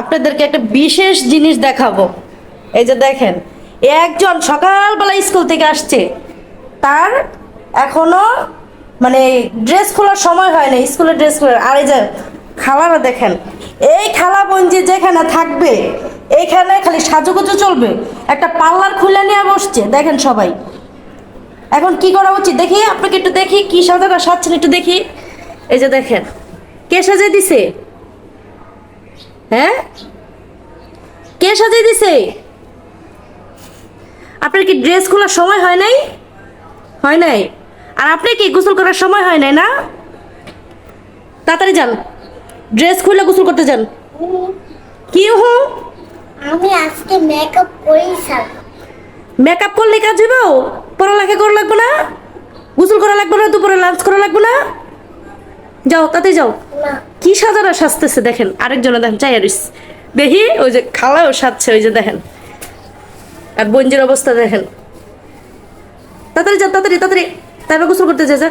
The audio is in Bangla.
আপনাদেরকে একটা বিশেষ জিনিস দেখাবো। এই যে দেখেন একজন সকালবেলা স্কুল থেকে আসছে। তার এখনও মানে ড্রেস খোলার সময় হয় না স্কুলের ড্রেস খোলার। আর এই যে খালারা দেখেন, এই খালা বঞ্জি যেখানে থাকবে, এইখানে খালি সাজুগুজু চলবে। একটা পার্লার খুলে নিয়ে বসছে, দেখেন সবাই। এখন কি করা উচিত? দেখি, আপনাকে একটু দেখি, কি সাজাটা সাজছেন একটু দেখি। এই যে দেখেন, কে সাজিয়ে দিছে? হ্যাঁ? কে সাজিয়ে দিছে? আপনার কি ড্রেস খোলার সময় হয় নাই? হয় নাই। আর আপনি কি গোসল করার সময় হয় নাই না? তাড়াতাড়ি যান। ড্রেস খুলে গোসল করতে যান। কি হু? আমি আজকে মেকআপ করেই থাক মেকআপ করলে কাজ হইব? পড়ালেখা করা লাগবে না? গোসল করা লাগবে না? দুপুরে লাঞ্চ করা লাগবে না? যাও তাতে যাও। কি সাজারা সাজতেছে দেখেন আরেকজনে দেখেন চাই আরিস দেখি ওই যে খালাও সাজছে ওই যে দেখেন। আর বঞ্জির অবস্থা দেখেন। তাড়াতাড়ি যা তাড়াতাড়ি তাড়াতাড়ি। তারপর গোসল করতে যা যা।